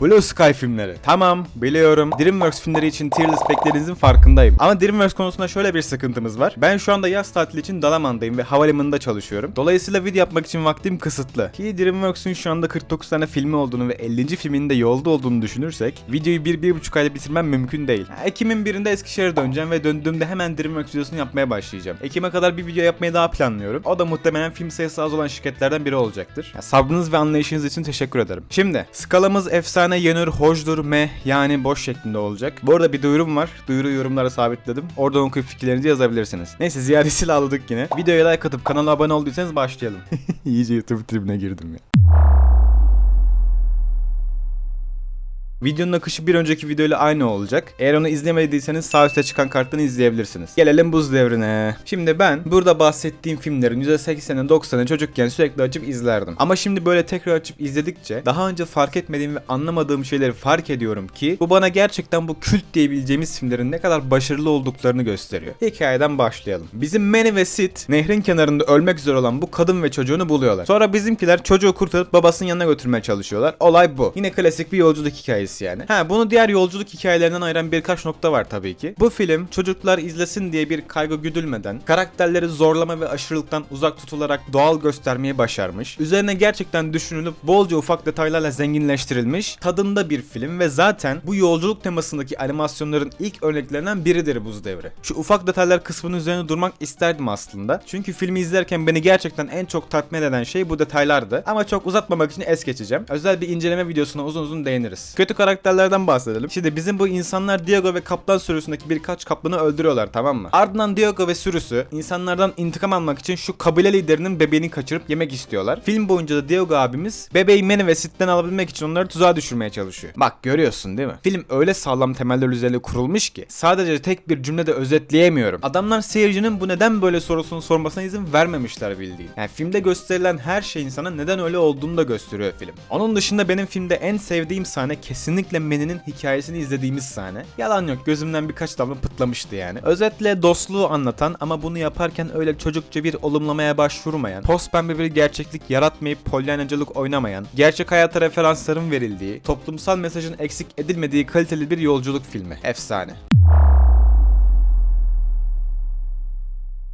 Blue Sky filmleri. Tamam biliyorum. DreamWorks filmleri için tier list beklediğinizin farkındayım. Ama DreamWorks konusunda şöyle bir sıkıntımız var. Ben şu anda yaz tatili için Dalaman'dayım ve havalimanında çalışıyorum. Dolayısıyla video yapmak için vaktim kısıtlı. Ki DreamWorks'un şu anda 49 tane filmi olduğunu ve 50. filminin de yolda olduğunu düşünürsek videoyu 1-1,5 ayda bitirmem mümkün değil. Ekim'in birinde Eskişehir'e döneceğim ve döndüğümde hemen DreamWorks videosunu yapmaya başlayacağım. Ekim'e kadar bir video yapmayı daha planlıyorum. O da muhtemelen film sayısı az olan şirketlerden biri olacaktır. Ya, sabrınız ve anlayışınız için teşekkür ederim. Şimdi skalamız efsane yenür hoşdur me yani boş şeklinde olacak. Bu arada bir duyurum var. Duyuru yorumlara sabitledim. Oradan okuyup fikirlerinizi yazabilirsiniz. Neyse ziyadesiyle aldık yine. Videoya like atıp kanala abone olduysanız başlayalım. İyice YouTube tribine girdim ya. Videonun akışı bir önceki videoyla aynı olacak. Eğer onu izlemediyseniz sağ üstte çıkan karttan izleyebilirsiniz. Gelelim buz devrine. Şimdi ben burada bahsettiğim filmlerin %80'i 90'ı çocukken sürekli açıp izlerdim. Ama şimdi böyle tekrar açıp izledikçe daha önce fark etmediğim ve anlamadığım şeyleri fark ediyorum ki bu bana gerçekten bu kült diyebileceğimiz filmlerin ne kadar başarılı olduklarını gösteriyor. Hikayeden başlayalım. Bizim Manny ve Sid nehrin kenarında ölmek üzere olan bu kadın ve çocuğunu buluyorlar. Sonra bizimkiler çocuğu kurtarıp babasının yanına götürmeye çalışıyorlar. Olay bu. Yine klasik bir yolculuk hikayesi yani. Ha bunu diğer yolculuk hikayelerinden ayıran birkaç nokta var tabii ki. Bu film çocuklar izlesin diye bir kaygı güdülmeden karakterleri zorlama ve aşırılıktan uzak tutularak doğal göstermeyi başarmış. Üzerine gerçekten düşünülüp bolca ufak detaylarla zenginleştirilmiş tadında bir film ve zaten bu yolculuk temasındaki animasyonların ilk örneklerinden biridir Buz Devri. Şu ufak detaylar kısmının üzerine durmak isterdim aslında. Çünkü filmi izlerken beni gerçekten en çok tatmin eden şey bu detaylardı. Ama çok uzatmamak için es geçeceğim. Özel bir inceleme videosuna uzun uzun değiniriz. Kötü karakterlerden bahsedelim. Şimdi bizim bu insanlar Diego ve kaplan sürüsündeki birkaç kaplanı öldürüyorlar tamam mı? Ardından Diego ve sürüsü insanlardan intikam almak için şu kabile liderinin bebeğini kaçırıp yemek istiyorlar. Film boyunca da Diego abimiz bebeği Manny ve Sid'den alabilmek için onları tuzağa düşürmeye çalışıyor. Bak görüyorsun değil mi? Film öyle sağlam temeller üzerine kurulmuş ki sadece tek bir cümlede özetleyemiyorum. Adamlar seyircinin bu neden böyle sorusunu sormasına izin vermemişler bildiğin. Yani filmde gösterilen her şeyin sana neden öyle olduğunu da gösteriyor film. Onun dışında benim filmde en sevdiğim sahne kesinlikle Manny'nin hikayesini izlediğimiz sahne. Yalan yok gözümden birkaç damla pıtlamıştı yani. Özetle dostluğu anlatan ama bunu yaparken öyle çocukça bir olumlamaya başvurmayan, post pembe bir gerçeklik yaratmayıp polyanacılık oynamayan, gerçek hayata referansların verildiği, toplumsal mesajın eksik edilmediği kaliteli bir yolculuk filmi. Efsane.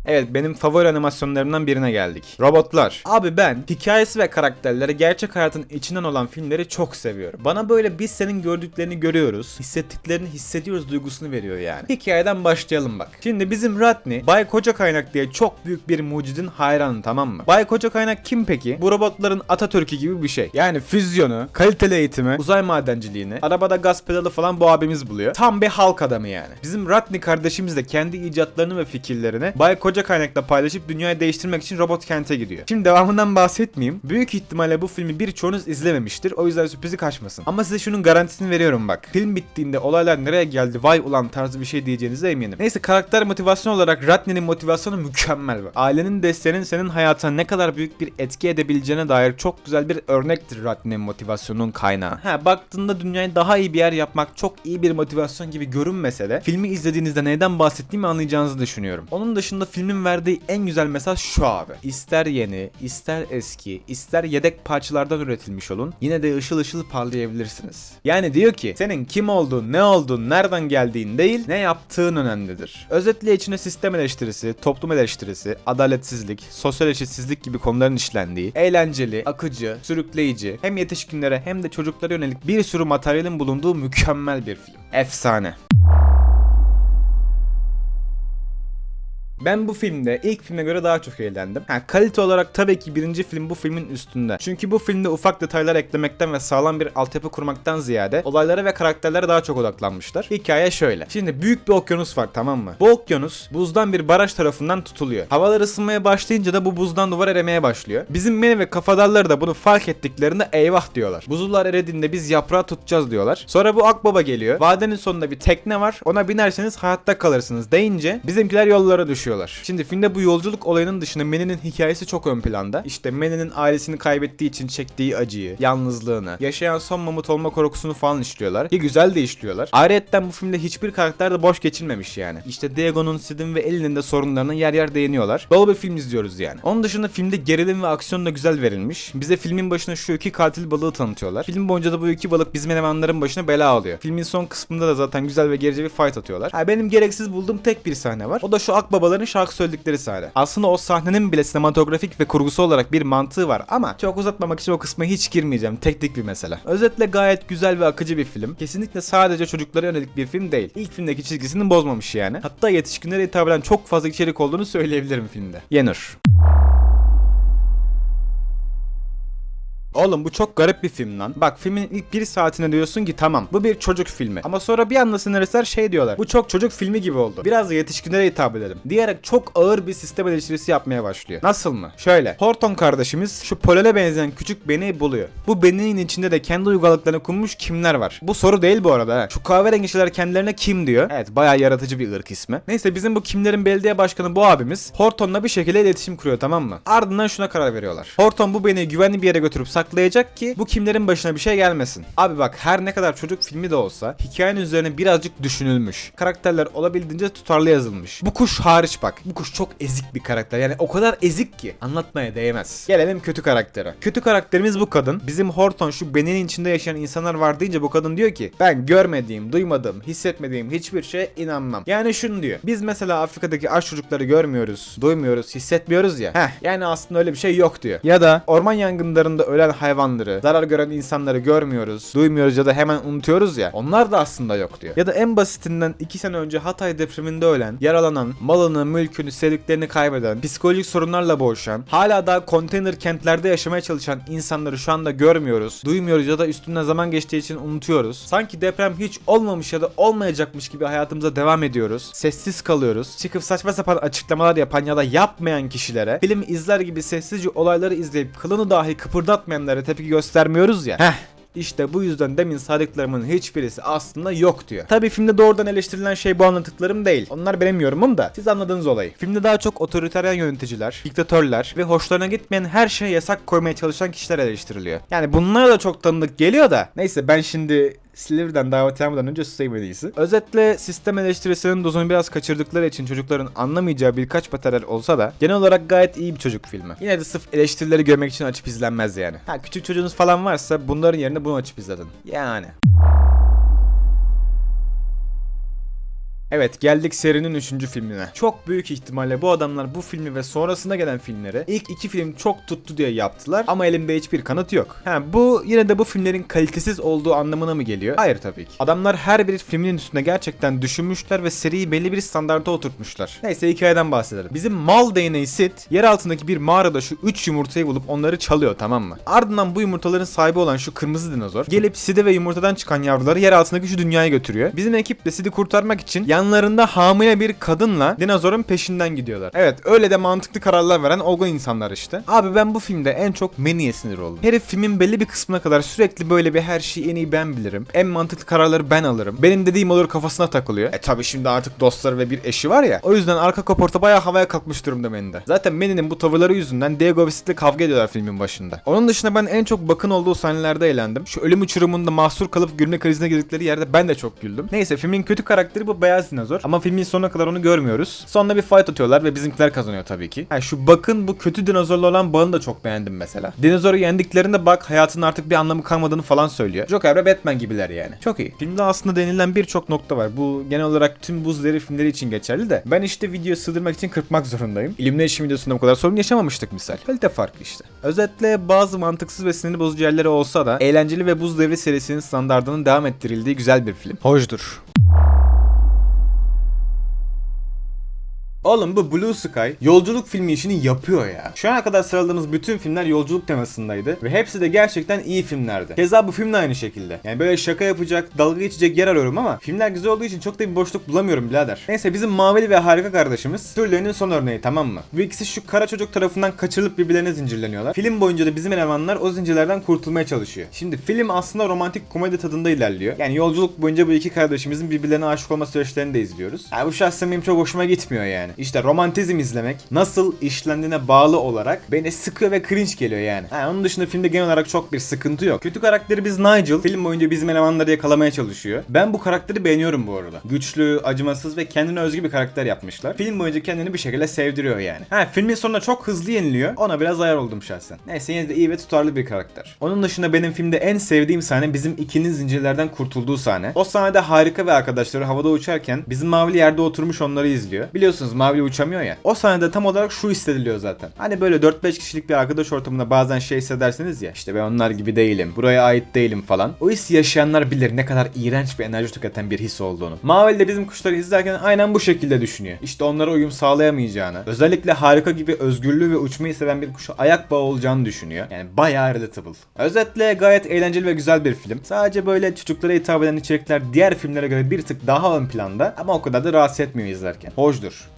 Evet benim favori animasyonlarımdan birine geldik. Robotlar. Abi ben hikayesi ve karakterleri gerçek hayatın içinden olan filmleri çok seviyorum. Bana böyle biz senin gördüklerini görüyoruz, hissettiklerini hissediyoruz duygusunu veriyor yani. Hikayeden başlayalım bak. Şimdi bizim Ratney, Bay Koca Kaynak diye çok büyük bir mucidin hayranı tamam mı? Bay Koca Kaynak kim peki? Bu robotların Atatürk'ü gibi bir şey. Yani füzyonu, kaliteli eğitimi, uzay madenciliğini, arabada gaz pedalı falan bu abimiz buluyor. Tam bir halk adamı yani. Bizim Ratney kardeşimiz de kendi icatlarını ve fikirlerini Bay Koca Kaynak'la paylaşıp dünyayı değiştirmek için robot kente gidiyor. Şimdi devamından bahsetmeyeyim. Büyük ihtimalle bu filmi birçoğunuz izlememiştir. O yüzden sürprizi kaçmasın. Ama size şunun garantisini veriyorum bak. Film bittiğinde olaylar nereye geldi vay ulan tarzı bir şey diyeceğinize eminim. Neyse karakter motivasyon olarak Ratney'nin motivasyonu mükemmel. Ailenin desteğinin senin hayatına ne kadar büyük bir etki edebileceğine dair çok güzel bir örnektir Ratney'nin motivasyonunun kaynağı. Ha baktığında dünyayı daha iyi bir yer yapmak çok iyi bir motivasyon gibi görünmese de filmi izlediğinizde neyden bahsettiğimi anlayacağınızı düşünüyorum. Onun dışında filmin verdiği en güzel mesaj şu abi. İster yeni, ister eski, ister yedek parçalardan üretilmiş olun yine de ışıl ışıl parlayabilirsiniz. Yani diyor ki senin kim olduğun, ne olduğun, nereden geldiğin değil ne yaptığın önemlidir. Özetle içine sistem eleştirisi, toplum eleştirisi, adaletsizlik, sosyal eşitsizlik gibi konuların işlendiği, eğlenceli, akıcı, sürükleyici, hem yetişkinlere hem de çocuklara yönelik bir sürü materyalin bulunduğu mükemmel bir film. Efsane. Ben bu filmde ilk filme göre daha çok eğlendim. Ha, kalite olarak tabii ki birinci film bu filmin üstünde. Çünkü bu filmde ufak detaylar eklemekten ve sağlam bir altyapı kurmaktan ziyade olaylara ve karakterlere daha çok odaklanmışlar. Hikaye şöyle. Şimdi büyük bir okyanus var tamam mı? Bu okyanus buzdan bir baraj tarafından tutuluyor. Havalar ısınmaya başlayınca da bu buzdan duvar erimeye başlıyor. Bizim Meni ve kafadarları da bunu fark ettiklerinde eyvah diyorlar. Buzullar eridiğinde biz yaprağı tutacağız diyorlar. Sonra bu akbaba geliyor. Vadenin sonunda bir tekne var. Ona binerseniz hayatta kalırsınız deyince bizimkiler yollara düşüyor yaşıyorlar. Şimdi filmde bu yolculuk olayının dışında Manny'nin hikayesi çok ön planda. İşte Manny'nin ailesini kaybettiği için çektiği acıyı, yalnızlığını, yaşayan son mamut olma korkusunu falan işliyorlar. Ki güzel de işliyorlar. Ayrıca bu filmde hiçbir karakter de boş geçilmemiş yani. İşte Diego'nun, Sid'in ve Ellie'nin de sorunlarına yer yer değiniyorlar. Dolu bir film izliyoruz yani. Onun dışında filmde gerilim ve aksiyon da güzel verilmiş. Bize filmin başına şu iki katil balığı tanıtıyorlar. Film boyunca da bu iki balık bizim elemanların başına bela alıyor. Filmin son kısmında da zaten güzel ve gerici bir fight atıyorlar. Ha, benim gereksiz bulduğum tek bir sahne var. O da şu akbabaların şarkı söyledikleri sahne. Aslında o sahnenin bile sinematografik ve kurgusu olarak bir mantığı var ama çok uzatmamak için o kısma hiç girmeyeceğim. Teknik bir mesele. Özetle gayet güzel ve akıcı bir film. Kesinlikle sadece çocuklara yönelik bir film değil. İlk filmdeki çizgisini bozmamış yani. Hatta yetişkinlere hitap eden çok fazla içerik olduğunu söyleyebilirim filmde. Yenir. Oğlum bu çok garip bir film lan. Bak filmin ilk bir saatine diyorsun ki tamam bu bir çocuk filmi. Ama sonra bir anda senaristler şey diyorlar. Bu çok çocuk filmi gibi oldu. Biraz da yetişkinlere hitap edelim. Diyerek çok ağır bir sistem eleştirisi yapmaya başlıyor. Nasıl mı? Şöyle. Horton kardeşimiz şu Polen'e benzeyen küçük Benny'i buluyor. Bu Benny'nin içinde de kendi uygarlıklarını kurmuş kimler var? Bu soru değil bu arada. ha. Şu kahverengi şeyler kendilerine kim diyor? Evet bayağı yaratıcı bir ırk ismi. Neyse bizim bu kimlerin belediye başkanı bu abimiz Horton'la bir şekilde iletişim kuruyor tamam mı? Ardından şuna karar veriyorlar. Horton bu Benny'i güvenli bir yere götürüp saklayacak ki bu kimlerin başına bir şey gelmesin. Abi bak her ne kadar çocuk filmi de olsa hikayenin üzerine birazcık düşünülmüş. Karakterler olabildiğince tutarlı yazılmış. Bu kuş hariç bak. Bu kuş çok ezik bir karakter. Yani o kadar ezik ki anlatmaya değmez. Gelelim kötü karaktere. Kötü karakterimiz bu kadın. Bizim Horton şu Benny'nin içinde yaşayan insanlar var deyince bu kadın diyor ki ben görmediğim, duymadığım, hissetmediğim hiçbir şeye inanmam. Yani şunu diyor. Biz mesela Afrika'daki aç çocukları görmüyoruz, duymuyoruz, hissetmiyoruz ya. Heh yani aslında öyle bir şey yok diyor. Ya da orman yangınlarında ölen hayvanları, zarar gören insanları görmüyoruz, duymuyoruz ya da hemen unutuyoruz ya. Onlar da aslında yok diyor. Ya da en basitinden 2 sene önce Hatay depreminde ölen, yaralanan, malını, mülkünü, sevdiklerini kaybeden, psikolojik sorunlarla boğuşan, hala daha konteyner kentlerde yaşamaya çalışan insanları şu anda görmüyoruz, duymuyoruz ya da üstünden zaman geçtiği için unutuyoruz. Sanki deprem hiç olmamış ya da olmayacakmış gibi hayatımıza devam ediyoruz. Sessiz kalıyoruz. Çıkıp saçma sapan açıklamalar yapan ya da yapmayan kişilere film izler gibi sessizce olayları izleyip kılını dahi kıpırdatmayanlara tepki göstermiyoruz ya. Heh işte bu yüzden demin saydıklarımın hiçbirisi aslında yok diyor. Tabi filmde doğrudan eleştirilen şey bu anlattıklarım değil. Onlar benim yorumum da siz anladınız olayı. Filmde daha çok otoriteryen yöneticiler, diktatörler ve hoşlarına gitmeyen her şeye yasak koymaya çalışan kişiler eleştiriliyor. Yani bunlar da çok tanıdık geliyor da. Neyse ben şimdi Silivri'den davet almadan önce susayım en iyisi. Özetle sistem eleştirisinin dozunu biraz kaçırdıkları için çocukların anlamayacağı birkaç materyal olsa da genel olarak gayet iyi bir çocuk filmi. Yine de sırf eleştirileri görmek için açıp izlenmez yani. Ha küçük çocuğunuz falan varsa bunların yerine bunu açıp izledin. Yani. Evet geldik serinin 3. filmine. Çok büyük ihtimalle bu adamlar bu filmi ve sonrasında gelen filmleri ilk iki film çok tuttu diye yaptılar ama elimde hiçbir kanıt yok. Ha bu yine de bu filmlerin kalitesiz olduğu anlamına mı geliyor? Hayır tabii ki. Adamlar her bir filmin üstüne gerçekten düşünmüşler ve seriyi belli bir standarda oturtmuşlar. Neyse hikayeden bahsedelim. Bizim mal değneği Sid yer altındaki bir mağarada şu 3 yumurtayı bulup onları çalıyor tamam mı? Ardından bu yumurtaların sahibi olan şu kırmızı dinozor gelip Sid'e ve yumurtadan çıkan yavruları yer altındaki şu dünyaya götürüyor. Bizim ekip de Sid'i kurtarmak için yanlarında hamile bir kadınla dinozorun peşinden gidiyorlar. Evet öyle de mantıklı kararlar veren olgun insanlar işte. Abi ben bu filmde en çok Manny'e sinir oldum. Herif filmin belli bir kısmına kadar sürekli böyle bir her şeyi en iyi ben bilirim. En mantıklı kararları ben alırım. Benim dediğim olur kafasına takılıyor. E tabi şimdi artık dostları ve bir eşi var ya. O yüzden arka kaporta bayağı havaya kalkmış durumda Manny'de. Zaten Manny'nin bu tavırları yüzünden Diego ve Sid'le kavga ediyorlar filmin başında. Onun dışında ben en çok bakın olduğu sahnelerde eğlendim. Şu ölüm uçurumunda mahsur kalıp gülme krizine girdikleri yerde ben de çok güldüm. Neyse filmin kötü karakteri bu beyaz dinozor. Ama filmin sonuna kadar onu görmüyoruz. Sonra bir fight atıyorlar ve bizimkiler kazanıyor tabii ki. Ha şu bakın bu kötü dinozorla olan bağını da çok beğendim mesela. Dinozoru yendiklerinde bak hayatın artık bir anlamı kalmadığını falan söylüyor. Joker ve Batman gibiler yani. Çok iyi. Filmde aslında denilen birçok nokta var. Bu genel olarak tüm buz devri filmleri için geçerli de. Ben işte videoyu sığdırmak için kırpmak zorundayım. Illumination videosunda bu kadar sorun yaşamamıştık misal. Kalite farkı işte. Özetle bazı mantıksız ve sinir bozucu yerleri olsa da eğlenceli ve buz devri serisinin standartının devam ettirildiği güzel bir film. Hoşdur. Oğlum bu Blue Sky yolculuk filmi işini yapıyor ya. Şu ana kadar sıraladığımız bütün filmler yolculuk temasındaydı ve hepsi de gerçekten iyi filmlerdi. Keza bu film de aynı şekilde. Yani böyle şaka yapacak, dalga geçecek yer arıyorum ama filmler güzel olduğu için çok da bir boşluk bulamıyorum birader. Neyse bizim mavili ve harika kardeşimiz türlerinin son örneği tamam mı? Bu ikisi şu kara çocuk tarafından kaçırılıp birbirlerine zincirleniyorlar. Film boyunca da bizim elemanlar o zincirlerden kurtulmaya çalışıyor. Şimdi film aslında romantik komedi tadında ilerliyor. Yani yolculuk boyunca bu iki kardeşimizin birbirlerine aşık olma süreçlerini de izliyoruz. Yani bu şahsen benim çok hoşuma gitmiyor yani. İşte romantizm izlemek nasıl işlendiğine bağlı olarak beni sıkıyor ve cringe geliyor yani. Ha, onun dışında filmde genel olarak çok bir sıkıntı yok. Kötü karakteri biz Nigel film boyunca bizim elemanları yakalamaya çalışıyor. Ben bu karakteri beğeniyorum bu arada. Güçlü, acımasız ve kendine özgü bir karakter yapmışlar. Film boyunca kendini bir şekilde sevdiriyor yani. Ha filmin sonunda çok hızlı yeniliyor. Ona biraz ayar oldum şahsen. Neyse yine de iyi ve tutarlı bir karakter. Onun dışında benim filmde en sevdiğim sahne bizim ikinin zincirlerden kurtulduğu sahne. O sahnede harika ve arkadaşları havada uçarken bizim Mavili yerde oturmuş onları izliyor. Biliyorsunuz Mavili uçamıyor ya. O sahnede tam olarak şu hissediliyor zaten. Hani böyle 4-5 kişilik bir arkadaş ortamında bazen şey hissedersiniz ya. İşte ben onlar gibi değilim. Buraya ait değilim falan. O hissi yaşayanlar bilir ne kadar iğrenç ve enerji tüketen bir his olduğunu. Mavili de bizim kuşları izlerken aynen bu şekilde düşünüyor. İşte onlara uyum sağlayamayacağını, özellikle harika gibi özgürlüğü ve uçmayı seven bir kuşa ayak bağı olacağını düşünüyor. Yani bayağı relatable. Özetle gayet eğlenceli ve güzel bir film. Sadece böyle çocuklara hitap eden içerikler diğer filmlere göre bir tık daha ön planda ama o kadar da rahatsız etmiyor izlerken. Hoşdur.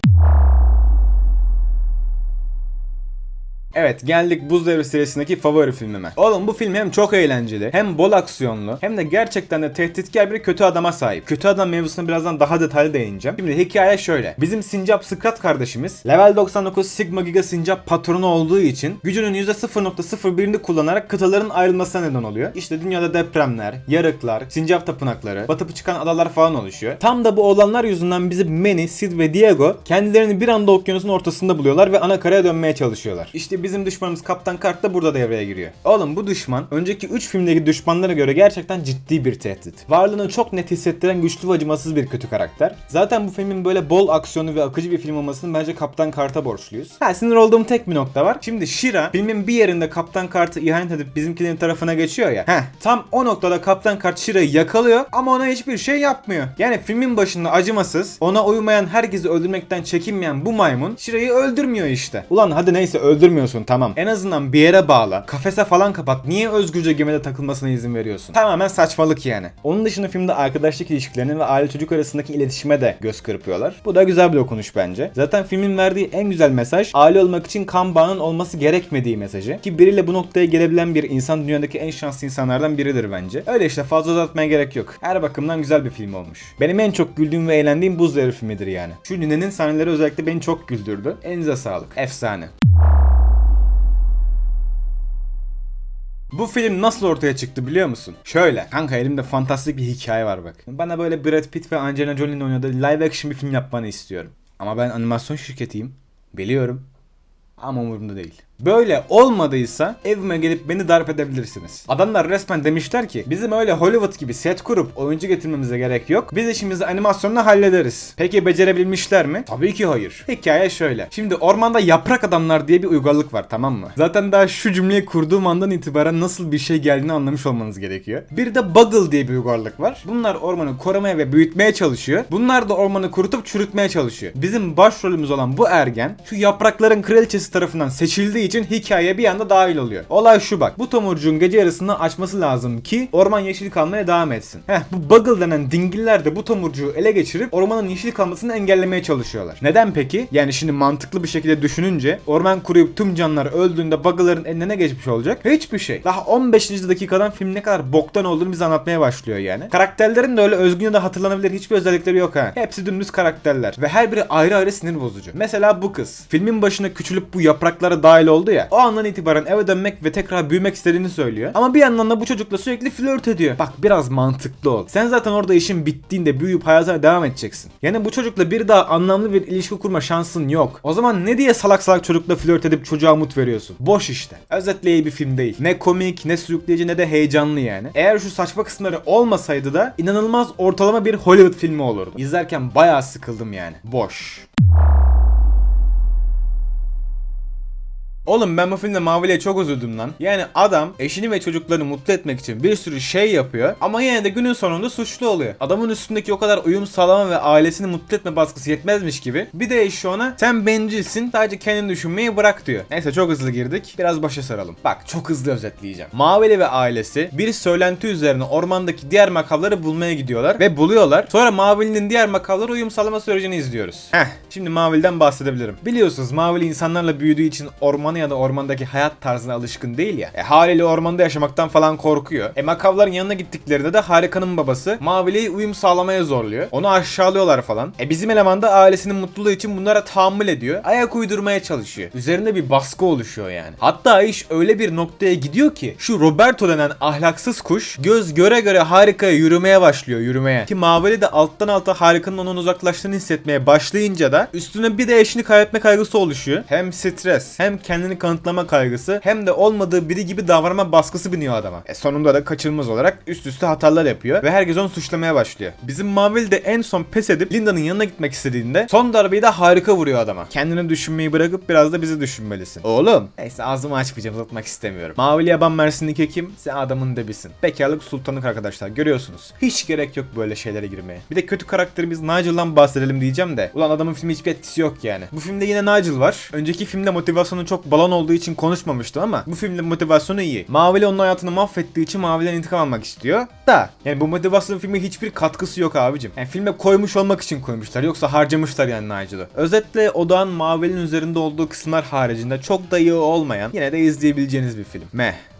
Evet geldik Buz Devri serisindeki favori filmime. Oğlum bu film hem çok eğlenceli hem bol aksiyonlu hem de gerçekten de tehditkar bir kötü adama sahip. Kötü adam mevzusuna birazdan daha detaylı değineceğim. Şimdi hikaye şöyle. Bizim Sincap Skrat kardeşimiz level 99 Sigma Giga Sincap patronu olduğu için gücünün %0.01'ini kullanarak kıtaların ayrılmasına neden oluyor. İşte dünyada depremler, yarıklar, Sincap tapınakları, batıp çıkan adalar falan oluşuyor. Tam da bu olanlar yüzünden bizim Manny, Sid ve Diego kendilerini bir anda okyanusun ortasında buluyorlar ve ana karaya dönmeye çalışıyorlar. İşte bizim düşmanımız Kaptan Kark da burada devreye giriyor. Oğlum bu düşman önceki 3 filmdeki düşmanlara göre gerçekten ciddi bir tehdit. Varlığını çok net hissettiren güçlü ve acımasız bir kötü karakter. Zaten bu filmin böyle bol aksiyonu ve akıcı bir film olmasını bence Kaptan Kart'a borçluyuz. Ha sinir olduğum tek bir nokta var. Şimdi Shira filmin bir yerinde Kaptan Kart'ı ihanet edip bizimkilerin tarafına geçiyor ya. Heh tam o noktada Kaptan Kart Shira'yı yakalıyor ama ona hiçbir şey yapmıyor. Yani filmin başında acımasız, ona uymayan herkesi öldürmekten çekinmeyen bu maymun Shira'yı öldürmüyor işte. Ulan hadi neyse öldürmüyorsun tamam. En azından bir yere bağla. Kafese falan kapat. Niye özgürce gemide takılmasına izin veriyorsun? Tamamen saçmalık yani. Onun dışında filmde arkadaşlık ilişkilerine ve aile çocuk arasındaki iletişime de göz kırpıyorlar. Bu da güzel bir dokunuş bence. Zaten filmin verdiği en güzel mesaj aile olmak için kan bağının olması gerekmediği mesajı. Ki biriyle bu noktaya gelebilen bir insan dünyadaki en şanslı insanlardan biridir bence. Öyle işte fazla uzatmaya gerek yok. Her bakımdan güzel bir film olmuş. Benim en çok güldüğüm ve eğlendiğim Buz Devri filmidir yani. Şu Nine'nin sahneleri özellikle beni çok güldürdü. Elinize sağlık. Efsane. Bu film nasıl ortaya çıktı biliyor musun? Şöyle. Kanka elimde fantastik bir hikaye var bak. Bana böyle Brad Pitt ve Angelina Jolie'nin oynadığı live action bir film yapmanı istiyorum. Ama ben animasyon şirketiyim. Biliyorum. Ama umurumda değil. Böyle olmadıysa evime gelip beni darp edebilirsiniz. Adamlar resmen demişler ki bizim öyle Hollywood gibi set kurup oyuncu getirmemize gerek yok. Biz işimizi animasyonla hallederiz. Peki becerebilmişler mi? Tabii ki hayır. Hikaye şöyle. Şimdi ormanda yaprak adamlar diye bir uygarlık var tamam mı? Zaten daha şu cümleyi kurduğum andan itibaren nasıl bir şey geldiğini anlamış olmanız gerekiyor. Bir de Buggle diye bir uygarlık var. Bunlar ormanı korumaya ve büyütmeye çalışıyor. Bunlar da ormanı kurutup çürütmeye çalışıyor. Bizim başrolümüz olan bu ergen şu yaprakların kraliçesi tarafından seçildiği için hikayeye bir anda dahil oluyor. Olay şu bak. Bu tomurcuğun gece yarısını açması lazım ki orman yeşil kalmaya devam etsin. Heh bu Buggle denen dingiller de bu tomurcuğu ele geçirip ormanın yeşil kalmasını engellemeye çalışıyorlar. Neden peki? Yani şimdi mantıklı bir şekilde düşününce orman kuruyup tüm canlılar öldüğünde Buggle'ların eline ne geçmiş olacak? Hiçbir şey. Daha 15. dakikadan film ne kadar boktan olduğunu bize anlatmaya başlıyor yani. Karakterlerin de öyle özgün ya da hatırlanabilir hiçbir özellikleri yok ha. Hepsi dümdüz karakterler ve her biri ayrı ayrı sinir bozucu. Mesela bu kız. Filmin başına küçülüp bu yapraklara dahil oldu ya. O andan itibaren eve dönmek ve tekrar büyümek istediğini söylüyor. Ama bir yandan da bu çocukla sürekli flört ediyor. Bak biraz mantıklı ol. Sen zaten orada işin bittiğinde büyüyüp hayatına devam edeceksin. Yani bu çocukla bir daha anlamlı bir ilişki kurma şansın yok. O zaman ne diye salak salak çocukla flört edip çocuğa umut veriyorsun? Boş işte. Özetle iyi bir film değil. Ne komik, ne sürükleyici, ne de heyecanlı yani. Eğer şu saçma kısımları olmasaydı da inanılmaz ortalama bir Hollywood filmi olurdu. İzlerken bayağı sıkıldım yani. Boş. Oğlum ben bu filmde Mavili'ye çok üzüldüm lan. Yani adam eşini ve çocuklarını mutlu etmek için bir sürü şey yapıyor ama yine de günün sonunda suçlu oluyor. Adamın üstündeki o kadar uyum sağlama ve ailesini mutlu etme baskısı yetmezmiş gibi bir de eşi ona sen bencilsin sadece kendini düşünmeyi bırak diyor. Neyse çok hızlı girdik. Biraz başa saralım. Bak çok hızlı özetleyeceğim. Mavili ve ailesi bir söylenti üzerine ormandaki diğer makavları bulmaya gidiyorlar ve buluyorlar. Sonra Mavili'nin diğer makavlara uyum sağlama sürecini izliyoruz. Heh şimdi Mavili'den bahsedebilirim. Biliyorsunuz Mavili insanlarla büyüdüğü için orman savana ya da ormandaki hayat tarzına alışkın değil ya. E, haliyle ormanda yaşamaktan falan korkuyor. E makavların yanına gittiklerinde de Harika'nın babası Mavili'yi uyum sağlamaya zorluyor. Onu aşağılıyorlar falan. E bizim eleman da ailesinin mutluluğu için bunlara tahammül ediyor. Ayak uydurmaya çalışıyor. Üzerinde bir baskı oluşuyor yani. Hatta iş öyle bir noktaya gidiyor ki şu Roberto denen ahlaksız kuş göz göre göre Harika'ya yürümeye başlıyor yürümeye. Ki Mavili de alttan alta Harika'nın onun uzaklaştığını hissetmeye başlayınca da üstüne bir de eşini kaybetme kaygısı oluşuyor. Hem stres hem kendini kanıtlama kaygısı hem de olmadığı biri gibi davranma baskısı biniyor adama. E sonunda da kaçınılmaz olarak üst üste hatalar yapıyor ve herkes onu suçlamaya başlıyor. Bizim Mavili de en son pes edip Linda'nın yanına gitmek istediğinde son darbeyi de harika vuruyor adama. Kendini düşünmeyi bırakıp biraz da bizi düşünmelisin. Oğlum. Neyse ağzımı açmayacağım uzatmak istemiyorum. Mavili yaban Mersin'deki kim? Sen adamın debisin. Bekarlık sultanlık arkadaşlar görüyorsunuz. Hiç gerek yok böyle şeylere girmeye. Bir de kötü karakterimiz Nigel'dan bahsedelim diyeceğim de. Ulan adamın filmi hiçbir etkisi yok yani. Bu filmde yine Nigel var. Önceki filmde motivasyonu çok balon olduğu için konuşmamıştım ama bu filmde motivasyonu iyi. Mavili onun hayatını mahvettiği için Mavi'den intikam almak istiyor. Da yani bu motivasyon filme hiçbir katkısı yok abicim. Yani filme koymuş olmak için koymuşlar. Yoksa harcamışlar yani Nigel'ı. Özetle odağın Mavili'nin üzerinde olduğu kısımlar haricinde çok da iyi olmayan yine de izleyebileceğiniz bir film. Meh.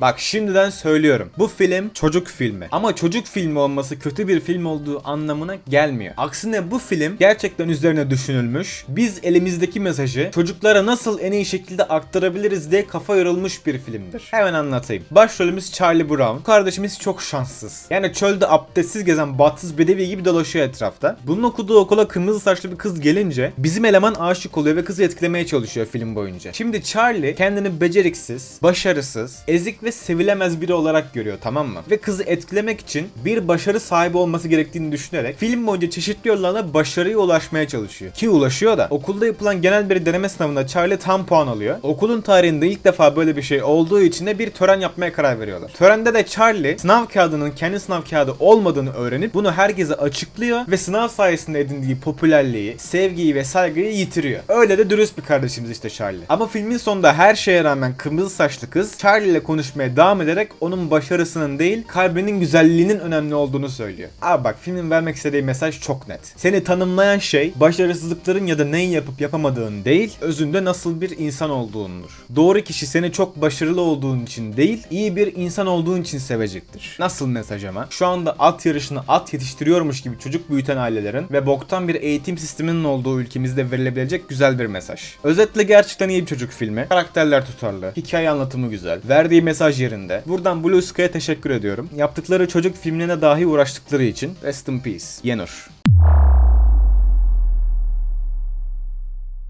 Bak şimdiden söylüyorum. Bu film çocuk filmi. Ama çocuk filmi olması kötü bir film olduğu anlamına gelmiyor. Aksine bu film gerçekten üzerine düşünülmüş. Biz elimizdeki mesajı çocuklara nasıl en iyi şekilde aktarabiliriz diye kafa yorulmuş bir filmdir. Hemen anlatayım. Başrolümüz Charlie Brown. Kardeşimiz çok şanssız. Yani çölde abdestsiz gezen bahtsız bedevi gibi dolaşıyor etrafta. Bunun okuduğu okula kırmızı saçlı bir kız gelince bizim eleman aşık oluyor ve kızı etkilemeye çalışıyor film boyunca. Şimdi Charlie kendini beceriksiz, başarısız, ezik ve sevilemez biri olarak görüyor tamam mı? Ve kızı etkilemek için bir başarı sahibi olması gerektiğini düşünerek film boyunca çeşitli yollarla başarıya ulaşmaya çalışıyor. Ki ulaşıyor da okulda yapılan genel bir deneme sınavında Charlie tam puan alıyor. Okulun tarihinde ilk defa böyle bir şey olduğu için de bir tören yapmaya karar veriyorlar. Törende de Charlie sınav kağıdının kendi sınav kağıdı olmadığını öğrenip bunu herkese açıklıyor ve sınav sayesinde edindiği popülerliği, sevgiyi ve saygıyı yitiriyor. Öyle de dürüst bir kardeşimiz işte Charlie. Ama filmin sonunda her şeye rağmen kırmızı saçlı kız Charlie ile konuşmaya devam ederek onun başarısının değil kalbinin güzelliğinin önemli olduğunu söylüyor. Abi bak filmin vermek istediği mesaj çok net. Seni tanımlayan şey başarısızlıkların ya da neyi yapıp yapamadığın değil, özünde nasıl bir insan olduğundur. Doğru kişi seni çok başarılı olduğun için değil, iyi bir insan olduğun için sevecektir. Nasıl mesaj ama? Şu anda at yarışını at yetiştiriyormuş gibi çocuk büyüten ailelerin ve boktan bir eğitim sisteminin olduğu ülkemizde verilebilecek güzel bir mesaj. Özetle gerçekten iyi bir çocuk filmi. Karakterler tutarlı, hikaye anlatımı güzel, verdiği mesaj yerinde. Buradan Blue Sky'a teşekkür ediyorum. Yaptıkları çocuk filmlerine dahi uğraştıkları için. Rest in peace. Yenur.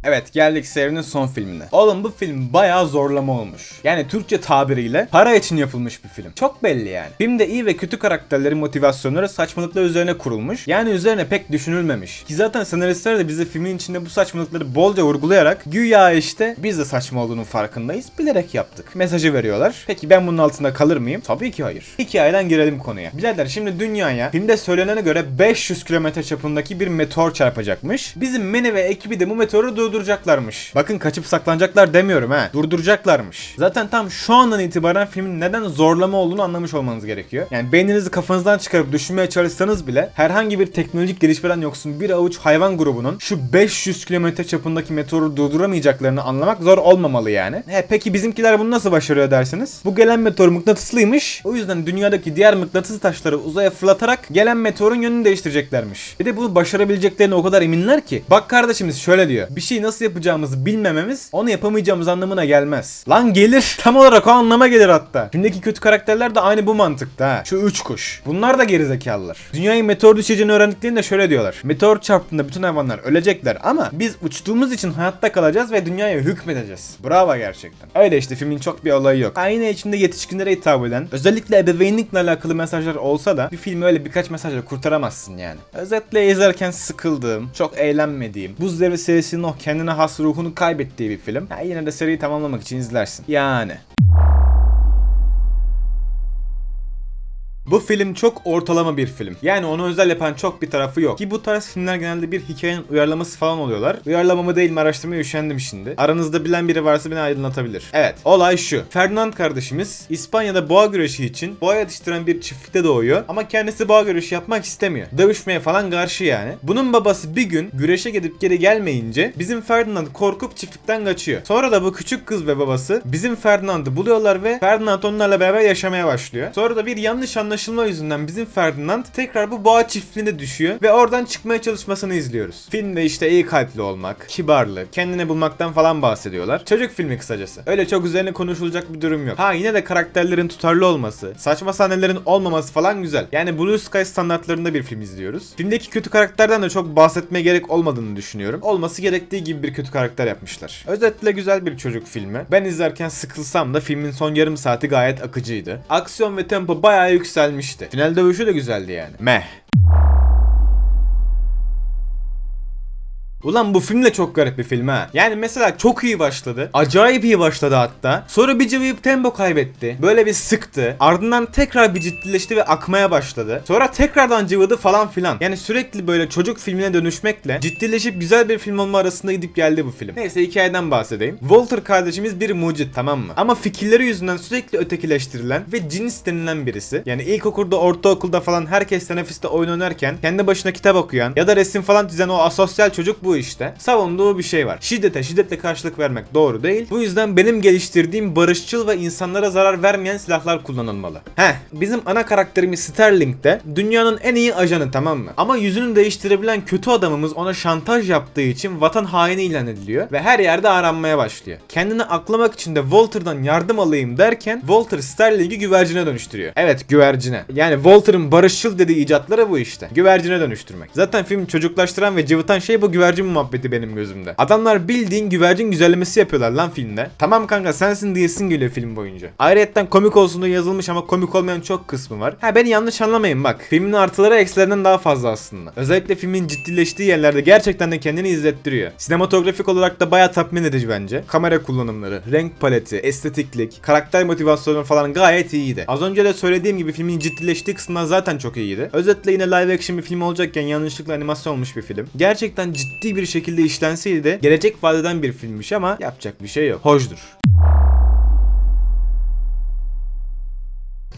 Evet geldik serinin son filmine. Oğlum bu film bayağı zorlama olmuş. Yani Türkçe tabiriyle para için yapılmış bir film. Çok belli yani. Filmde iyi ve kötü karakterlerin motivasyonları saçmalıklar üzerine kurulmuş. Yani üzerine pek düşünülmemiş. Ki zaten senaristler de bize filmin içinde bu saçmalıkları bolca vurgulayarak güya işte biz de saçma olduğunun farkındayız. Bilerek yaptık. Mesajı veriyorlar. Peki ben bunun altında kalır mıyım? Tabii ki hayır. Hikayeden girelim konuya. Birader şimdi dünyaya filmde söylenene göre 500 kilometre çapındaki bir meteor çarpacakmış. Bizim Meni ve ekibi de bu meteoru durduracaklarmış. Bakın kaçıp saklanacaklar demiyorum ha. Durduracaklarmış. Zaten tam şu andan itibaren filmin neden zorlama olduğunu anlamış olmanız gerekiyor. Yani beyninizi kafanızdan çıkarıp düşünmeye çalışsanız bile herhangi bir teknolojik gelişmeden yoksun bir avuç hayvan grubunun şu 500 kilometre çapındaki meteoru durduramayacaklarını anlamak zor olmamalı yani. He peki bizimkiler bunu nasıl başarıyor dersiniz? Bu gelen meteor mıknatıslıymış. O yüzden dünyadaki diğer mıknatıs taşları uzaya fırlatarak gelen meteorun yönünü değiştireceklermiş. Bir de bunu başarabileceklerine o kadar eminler ki. Bak kardeşimiz şöyle diyor. Bir şeyi nasıl yapacağımızı bilmememiz onu yapamayacağımız anlamına gelmez. Lan gelir. Tam olarak o anlama gelir hatta. Filmdeki kötü karakterler de aynı bu mantıkta ha. Şu üç kuş. Bunlar da gerizekalılar. Dünyayı meteor düşeceğini öğrendiklerinde şöyle diyorlar. Meteor çarptığında bütün hayvanlar ölecekler ama biz uçtuğumuz için hayatta kalacağız ve dünyaya hükmedeceğiz. Bravo gerçekten. Öyle işte filmin çok bir olayı yok. Aynı içinde yetişkinlere hitap eden, özellikle ebeveynlikle alakalı mesajlar olsa da bir filmi öyle birkaç mesajla kurtaramazsın yani. Özetle izlerken sıkıldığım, çok eğlenmediğim, Buz Devri serisinin o kendine has ruhunu kaybettiği bir film. Ya yine de seriyi tamamlamak için izlersin. Yani. Bu film çok ortalama bir film. Yani onu özel yapan çok bir tarafı yok. Ki bu tarz filmler genelde bir hikayenin uyarlaması falan oluyorlar. Uyarlama mı değil mi araştırmaya üşendim şimdi. Aranızda bilen biri varsa beni aydınlatabilir. Evet olay şu. Ferdinand kardeşimiz İspanya'da boğa güreşi için boğa yetiştiren bir çiftlikte doğuyor. Ama kendisi boğa güreşi yapmak istemiyor. Dövüşmeye falan karşı yani. Bunun babası bir gün güreşe gidip geri gelmeyince bizim Ferdinand korkup çiftlikten kaçıyor. Sonra da bu küçük kız ve babası bizim Ferdinand'ı buluyorlar ve Ferdinand onlarla beraber yaşamaya başlıyor. Sonra da bir yanlış anlaşılma yüzünden bizim Ferdinand tekrar bu boğa çiftliğine düşüyor ve oradan çıkmaya çalışmasını izliyoruz. Filmde işte iyi kalpli olmak, kibarlık, kendini bulmaktan falan bahsediyorlar. Çocuk filmi kısacası. Öyle çok üzerine konuşulacak bir durum yok. Ha yine de karakterlerin tutarlı olması, saçma sahnelerin olmaması falan güzel. Yani Blue Sky standartlarında bir film izliyoruz. Filmdeki kötü karakterden de çok bahsetmeye gerek olmadığını düşünüyorum. Olması gerektiği gibi bir kötü karakter yapmışlar. Özetle güzel bir çocuk filmi. Ben izlerken sıkılsam da filmin son yarım saati gayet akıcıydı. Aksiyon ve tempo bayağı yükselmişti. Final dövüşü de güzeldi yani. Meh. Ulan bu film de çok garip bir film ha. Yani mesela çok iyi başladı. Acayip iyi başladı hatta. Sonra bir cıvıyıp tempo kaybetti. Böyle bir sıktı. Ardından tekrar bir ciddileşti ve akmaya başladı. Sonra tekrardan cıvıdı falan filan. Yani sürekli böyle çocuk filmine dönüşmekle ciddileşip güzel bir film olma arasında gidip geldi bu film. Neyse hikayeden bahsedeyim. Walter kardeşimiz bir mucit tamam mı? Ama fikirleri yüzünden sürekli ötekileştirilen ve cins denilen birisi. Yani ilkokulda, ortaokulda falan herkes teneffüste oyun oynarken kendi başına kitap okuyan ya da resim falan çizen o asosyal çocuk bu işte. Savunduğu bir şey var. Şiddete şiddetle karşılık vermek doğru değil. Bu yüzden benim geliştirdiğim barışçıl ve insanlara zarar vermeyen silahlar kullanılmalı. Heh, bizim ana karakterimiz Sterling de dünyanın en iyi ajanı tamam mı? Ama yüzünü değiştirebilen kötü adamımız ona şantaj yaptığı için vatan haini ilan ediliyor ve her yerde aranmaya başlıyor. Kendini aklamak için de Walter'dan yardım alayım derken Walter Sterling'i güvercine dönüştürüyor. Evet güvercine. Yani Walter'ın barışçıl dediği icatları bu işte. Güvercine dönüştürmek. Zaten film çocuklaştıran ve cıvıtan şey bu güvercin muhabbeti benim gözümde. Adamlar bildiğin güvercin güzellemesi yapıyorlar lan filmde. Tamam kanka sensin diyesin geliyor film boyunca. Ayrıca komik olsun diye yazılmış ama komik olmayan çok kısmı var. Ha beni yanlış anlamayın bak. Filmin artıları eksilerinden daha fazla aslında. Özellikle filmin ciddileştiği yerlerde gerçekten de kendini izlettiriyor. Sinematografik olarak da bayağı tatmin edici bence. Kamera kullanımları, renk paleti, estetiklik, karakter motivasyonu falan gayet iyiydi. Az önce de söylediğim gibi filmin ciddileştiği kısımlar zaten çok iyiydi. Özetle yine live action bir film olacakken yanlışlıkla animasyon olmuş bir film. Gerçekten ciddi bir şekilde işlenseydi de gelecek vadeden bir filmmiş ama yapacak bir şey yok. Hoşdur.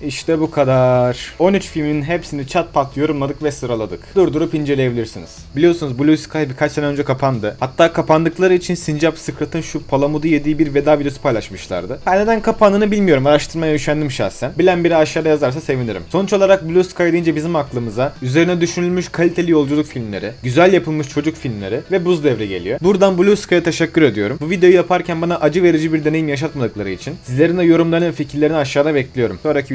İşte bu kadar. 13 filmin hepsini çat pat yorumladık ve sıraladık. Durdurup inceleyebilirsiniz. Biliyorsunuz Blue Sky birkaç sene önce kapandı. Hatta kapandıkları için Sincap Sıkrat'ın şu palamudu yediği bir veda videosu paylaşmışlardı. Ha neden kapandığını bilmiyorum. Araştırmaya üşendim şahsen. Bilen biri aşağıda yazarsa sevinirim. Sonuç olarak Blue Sky deyince bizim aklımıza üzerine düşünülmüş kaliteli yolculuk filmleri, güzel yapılmış çocuk filmleri ve buz devri geliyor. Buradan Blue Sky'a teşekkür ediyorum. Bu videoyu yaparken bana acı verici bir deneyim yaşatmadıkları için. Sizlerin de yorumlarını ve fikirlerini aşağıda bekliyorum. Sonraki